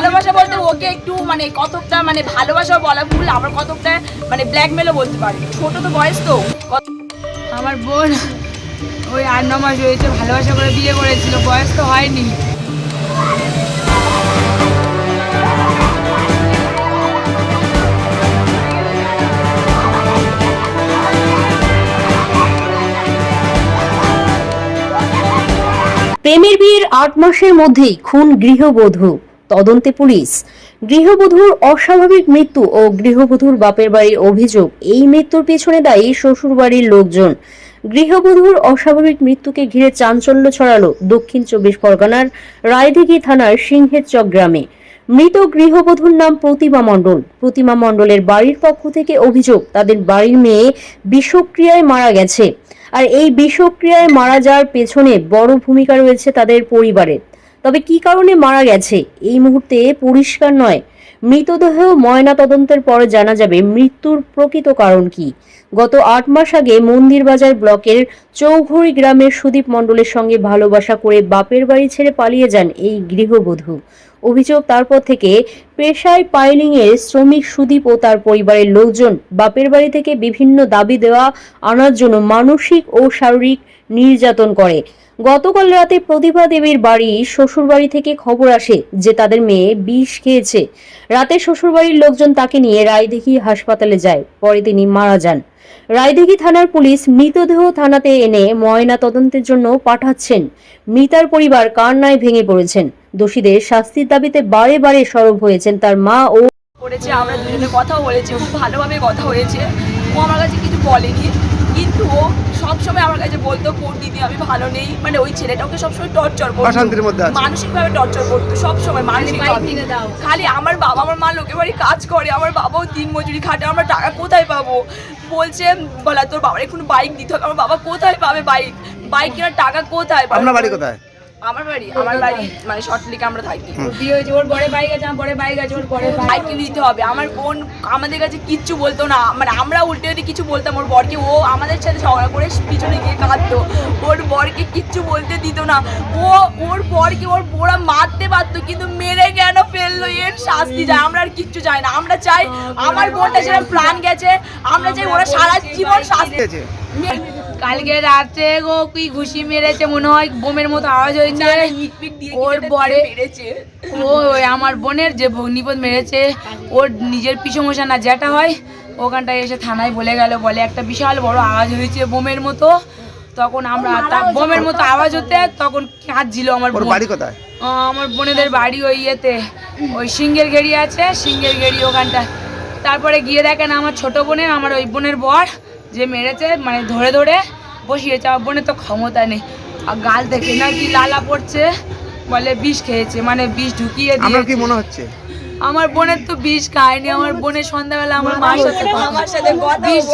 ভালোবাসা বলতে ওকে একটু মানে কতকটা মানে ভালোবাসা বলা ভুল আবার কতকটা মানে ব্ল্যাকমেলও বলতে পারি। ছোট তো বয়স তো। কত- আমার বোন ওই আট ন মাস হয়েছে ভালোবাসা করে বিয়ে করেছিল বয়স তো হয়নি। প্রেমের বিয়ের আট মাসের মধ্যেই খুন গৃহবধূ। তদন্তে পুলিশ। গৃহবধূর অস্বাভাবিক মৃত্যু ও গৃহবধূর বাপের বাড়ির অভিযোগ, এই মৃত্যুর পেছনে দায়ী শ্বশুর বাড়ির লোকজন। গৃহবধূর অস্বাভাবিক মৃত্যুকে ঘিরে চাঞ্চল্য ছড়ালো দক্ষিণ চব্বিশ পরগনার রায়দিঘি থানার সিংহের চক গ্রামে। মৃত গৃহবধূর নাম প্রতিমা মণ্ডল। প্রতিমা মণ্ডলের বাড়ির পক্ষ থেকে অভিযোগ, তাদের বাড়ির মেয়ে বিষক্রিয়ায় মারা গেছে। আর এই বিষক্রিয়ায় মারা যাওয়ার পেছনে বড় ভূমিকা রয়েছে তাদের পরিবারের। তবে কি কারণে মারা গেছে? এই মুহূর্তে পরিষ্কার নয়। মৃতদেহ ময়না তদন্তের পরে জানা যাবে মৃত্যুর প্রকৃত কারণ কি। গত আট মাস আগে মন্দিরবাজার ব্লকের চৌঘড়ি গ্রামের সুদীপ মণ্ডলের সঙ্গে ভালোবাসা করে বাপের বাড়ি ছেড়ে পালিয়ে যান এই গৃহবধূ। অভিযোগ তারপর থেকে পেশায় পাইলিং এর শ্রমিক সুদীপ ও তার পরিবারের লোকজন বাপের বাড়ি থেকে বিভিন্ন দাবি দেওয়া, আনার জন্য মানসিক ও শারীরিক নির্যাতন করে। গতকাল রাতে প্রতিভা দেবীর বাড়ি, শ্বশুরবাড়ি থেকে খবর আসে যে তাদের মেয়ে বিষ খেয়েছে। রাতে শ্বশুরবাড়ির লোকজন তাকে নিয়ে রায়দিঘি হাসপাতালে যায়। পরে তিনি মারা যান। রায়দিঘি থানার পুলিশ মৃতদেহ থানাতে এনে ময়না তদন্তের জন্য পাঠাচ্ছেন। মৃতার পরিবার কান্নায় ভেঙে পড়েছেন। দোষীদের শাস্তির দাবিতে বারে বারে সরব হয়েছেন তার মা ও করেছে, আমরা দুজনে কথাও বলেছি খুব ভালোভাবে কথা হয়েছে ও আমার কাছে কিছু বলেনি। কিন্তু ও সবসময় আমার কাছে বলতো কোন দিদি আমি ভালো নেই। মানে ওই ছেলেটা ওকে সবসময় টর্চার করতো। অশান্তির মধ্যে আছে। মানসিকভাবে টর্চার করতো সবসময় মানসিক খালি আমার বাবা আমার মা লোকের বাড়ি কাজ করে আমার বাবাও দিন মজুরি খাটে আমরা টাকা কোথায় পাবো? বলছে বলা তোর বাবার এখন বাইক দিতে হবে। আমার বাবা কোথায় পাবে বাইক বাইক কেনার টাকা কোথায় পাবে? আপনার বাড়ি কোথায়? আমার বাড়ি আমার বাড়ি মানে শর্ট লিকে আমরা থাকি। ওর বিয়ে হয়েছে ওর বড় বাইক আছে আমার বড় বাইক আছে ওর বড় বাইক দিতে হবে। আমার বোন আমাদের কাছে কিচ্ছু বলতো না। মানে আমরা উল্টে যদি কিছু বলতাম ওর বরকে ও আমাদের সাথে ঝগড়া করে পিছনে গিয়ে কাঁদতো। ওর বরকে কিচ্ছু বলতে দিত না। ও ওর বরকে ওর বোরা মারতে পারতো কিন্তু মেরে কেন ফেলল? এর শাস্তি যায়। আমরা আর কিচ্ছু চাই না। আমরা চাই আমার বোনটা সেরকম প্রাণ গেছে। আমরা চাই ওরা সারা জীবন শাস্তি কালকে রাতে গো কি ঘুষি মেরেছে মনে হয় বোমের মতো আওয়াজ হয়েছে। ওর বরে ও ওই আমার বোনের যে ভগ্নিপদ মেরেছে ওর নিজের পিছমশা না যেটা হয় ওখানটায় এসে থানায় বলে গেল বলে একটা বিশাল বড় আওয়াজ হয়েছে বোমের মতো। তখন আমরা তা- বোমের মতো আওয়াজ হতে তখন কাঁদছিল আমার বোন। বাড়ি কোথায়? আমার বোনেদের বাড়ি ওই ইয়েতে ওই সিঙ্গের গেড়ি আছে সিঙ্গের গেড়ি ওখানটা তারপরে গিয়ে দেখেন আমার ছোট বোনের আমার ওই বোনের বর যে মেরেছে মানে ধরে ধরে বসিয়েছে আমার বোনের তো ক্ষমতা নেই। আর গাল থেকে নাকি লালা পড়ছে বলে বিষ খেয়েছে মানে বিষ ঢুকিয়ে আপনার কি দিয়ে মনে হচ্ছে? আমার বোনের তো বিষ খায়নি আমার বোনের সন্ধ্যাবেলা আমার মার সাথে আমার সাথে বিষ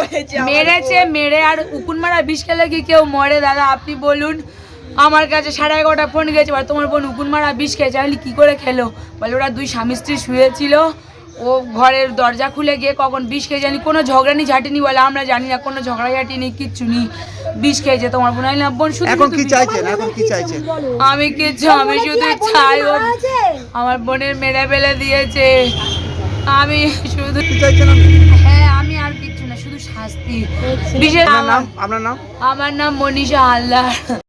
মেরেছে মেরে আর উকুন মারা বিষ খেলে কি কেউ মরে? দাদা আপনি বলুন। আমার কাছে সাড়ে এগারোটা ফোন গেছে বলে তোমার বোন উকুন মারা বিষ খেয়েছে আমি কি করে খেলো? বলে ওরা দুই স্বামী স্ত্রী শুয়েছিল ও ঘরের দরজা খুলে গিয়ে কখন বিষ খেয়ে জানি কোনো ঝগড়া ঝগড়ানি ঝাঁটিনি বলে আমরা জানি না কোনো ঝগড়া ঝাঁটি নেই কিচ্ছু নেই বিষ খেয়েছে তোমার বোন। আমি বললাম, বোন শুধু এখন কি চাইছেন? এখন কি চাইছেন? আমি কিচ্ছু আমি শুধু চাই ও আমার বোনের মেরে ফেলে দিয়েছে। আমি শুধু কি চাইছেন আপনি? হ্যাঁ আমি আর কিচ্ছু না শুধু শাস্তি। বিশেষ নাম? আপনার নাম? আমার নাম মনীষা হালদার।